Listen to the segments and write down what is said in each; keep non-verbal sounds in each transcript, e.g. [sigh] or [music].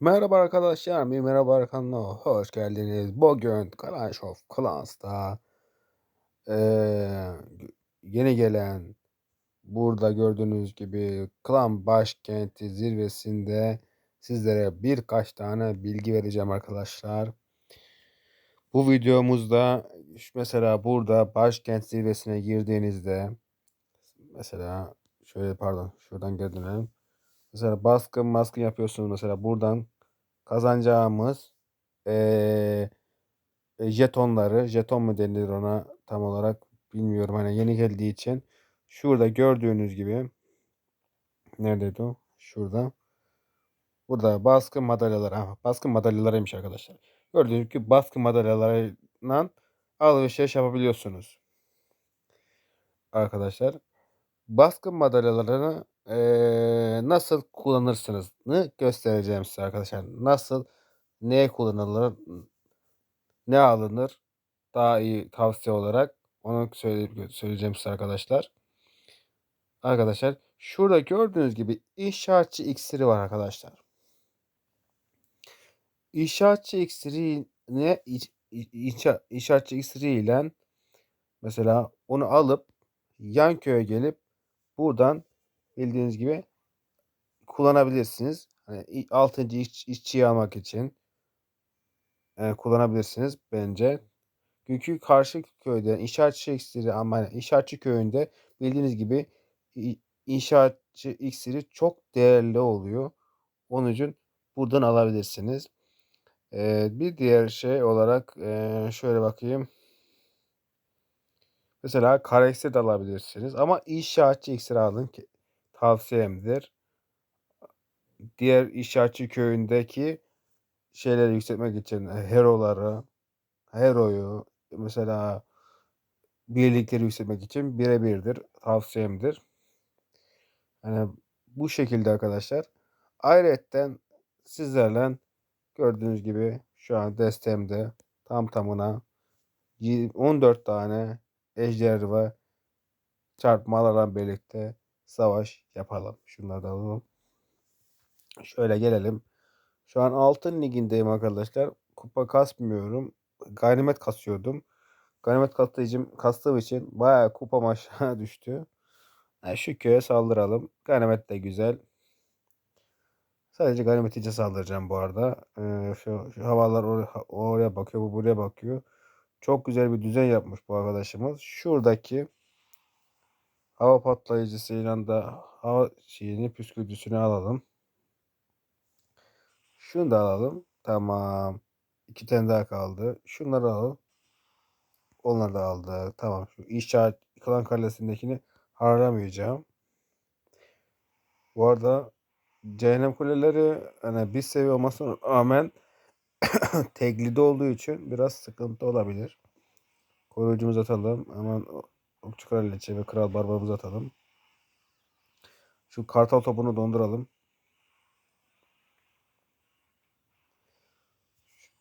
Merhaba arkadaşlar, bir merhaba arkadaşlar, hoş geldiniz. Bugün Clash of Clans'ta eee, yeni gelen burada gördüğünüz gibi klan başkenti zirvesinde sizlere birkaç tane bilgi vereceğim arkadaşlar. Bu videomuzda mesela burada başkent zirvesine girdiğinizde mesela şöyle pardon şuradan geri Mesela baskın baskın yapıyorsunuz mesela buradan kazanacağımız eee, jetonları, jeton mu denilir ona tam olarak bilmiyorum hani yeni geldiği için. Şurada gördüğünüz gibi neredeydi o? Şurada. Burada baskın madalyaları. Ha, baskın madalyalarıymış arkadaşlar. Gördüğünüz gibi baskın madalyalarından alışveriş yapabiliyorsunuz. Arkadaşlar. Baskın madalyalarını eee, nasıl kullanırsınızı göstereceğim size arkadaşlar. Nasıl, neye kullanılır, ne alınır daha iyi tavsiye olarak onu söyleyip söyleyeceğim size arkadaşlar. Arkadaşlar şurada gördüğünüz gibi inşaatçı iksiri var arkadaşlar. İnşaatçı iksiri ne inşa, inşaatçı iksiri ile mesela onu alıp yan köye gelip buradan bildiğiniz gibi kullanabilirsiniz. Hani 6. iş, işçiyi almak için e, kullanabilirsiniz bence. Çünkü karşı köyde inşaatçı iksiri ama yani inşaatçı köyünde bildiğiniz gibi inşaatçı iksiri çok değerli oluyor. Onun için buradan alabilirsiniz. Ee, bir diğer şey olarak e, şöyle bakayım. Mesela karakter de alabilirsiniz ama inşaatçı iksiri alın tavsiyemdir. Diğer inşaatçı köyündeki şeyleri yükseltmek için heroları, heroyu mesela birlikleri yükseltmek için birebirdir. Tavsiyemdir. Yani bu şekilde arkadaşlar. Ayrıca sizlerle gördüğünüz gibi şu an destemde tam tamına 14 tane ejder ve çarpmalarla birlikte savaş yapalım. Şunları da alalım. Şöyle gelelim. Şu an altın ligindeyim arkadaşlar. Kupa kasmıyorum. Ganimet kasıyordum. Ganimet kastığım, kastığım için bayağı kupam aşağı [laughs] düştü. Yani şu köye saldıralım. Ganimet de güzel. Sadece ganimet için saldıracağım bu arada. Ee, şu, şu havalar or oraya bakıyor, bu buraya bakıyor. Çok güzel bir düzen yapmış bu arkadaşımız. Şuradaki hava patlayıcısıyla da hava şeyini püskürtüsünü alalım. Şunu da alalım. Tamam. İki tane daha kaldı. Şunları alalım. Onları da aldık. Tamam. Şu inşaat klan kalesindekini harcamayacağım. Bu arada cehennem kuleleri hani bir seviye olmasına rağmen [coughs] teklide olduğu için biraz sıkıntı olabilir. Koruyucumuzu atalım. Hemen okçu kraliçe ve kral barbarımızı atalım. Şu kartal topunu donduralım.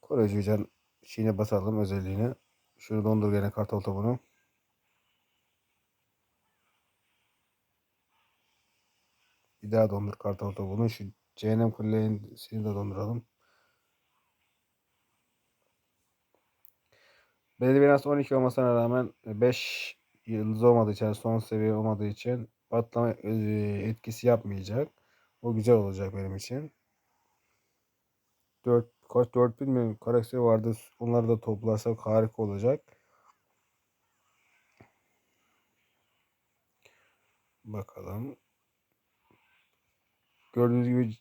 Koruyucu can şeyine basalım özelliğini. Şunu dondur gene kartal topunu. Bir daha dondur kartal topunu. Şu cehennem kulesini de donduralım. Belediye binası 12 olmasına rağmen 5 yıldız olmadığı için son seviye olmadığı için patlama e, etkisi yapmayacak. O güzel olacak benim için. 4 kaç 4 bilmiyorum karakteri vardı. Onları da toplarsak harika olacak. Bakalım. Gördüğünüz gibi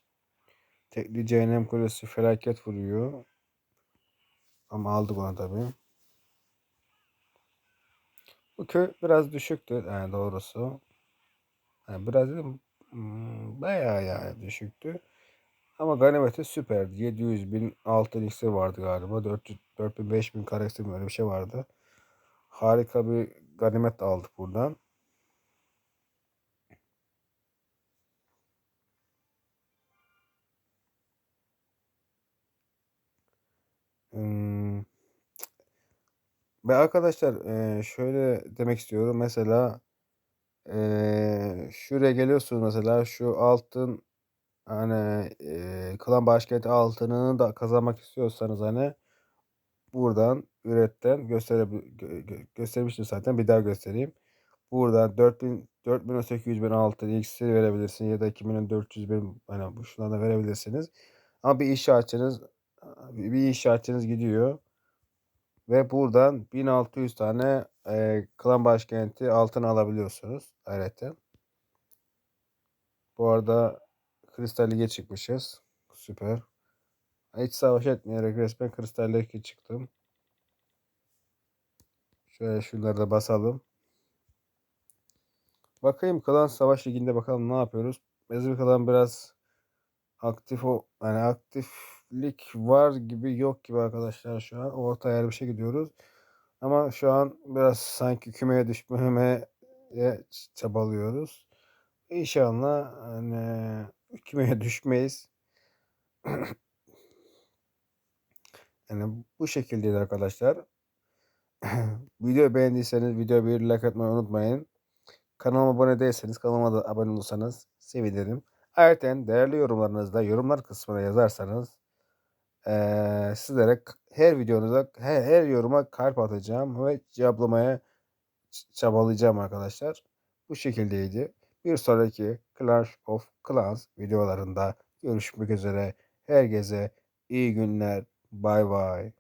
tekli cehennem kulesi felaket vuruyor. Ama aldık onu tabi. Bu köy biraz düşüktü yani doğrusu. Yani biraz dedim hmm, bayağı yani düşüktü. Ama ganimeti süperdi. 700 bin altın iksir vardı galiba. 400, 4000 5000 karakter öyle bir şey vardı. Harika bir ganimet aldık buradan. Hmm. Ve arkadaşlar şöyle demek istiyorum. Mesela şuraya geliyorsunuz mesela şu altın hani, eee, klan başkenti altınını da kazanmak istiyorsanız, hani, buradan üretten gösterebi gö gö göstermiştim zaten bir daha göstereyim. Buradan 4000 4000'e altın iksir verebilirsin ya da 2400.000 hani, bu şunlardan verebilirsiniz. Ama bir inşaatçınız, bir inşaatçınız gidiyor ve buradan 1600 tane, eee, klan başkenti altın alabiliyorsunuz ayrıyeten. Bu arada Kristal Lig'e çıkmışız. Süper. Hiç savaş etmeyerek resmen Kristal Lig'e çıktım. Şöyle şunları da basalım. Bakayım Klan Savaş Ligi'nde bakalım ne yapıyoruz. Bizim klan biraz aktif o yani aktiflik var gibi yok gibi arkadaşlar şu an. Orta ayar bir şey gidiyoruz. Ama şu an biraz sanki kümeye düşmemeye çabalıyoruz. İnşallah hani kümeye düşmeyiz. Yani [clears throat] bu şekildeydi arkadaşlar. [clears throat] Videoyu beğendiyseniz videoya bir like atmayı unutmayın. Kanalıma abone değilseniz kanalıma da abone olursanız sevinirim. Ayrıca değerli yorumlarınızda yorumlar kısmına yazarsanız eee, sizlere her videonuza her, her yoruma kalp atacağım ve cevaplamaya çabalayacağım arkadaşlar. Bu şekildeydi. Bir sonraki Clash of Clans videolarında görüşmek üzere. Herkese iyi günler. Bay bay.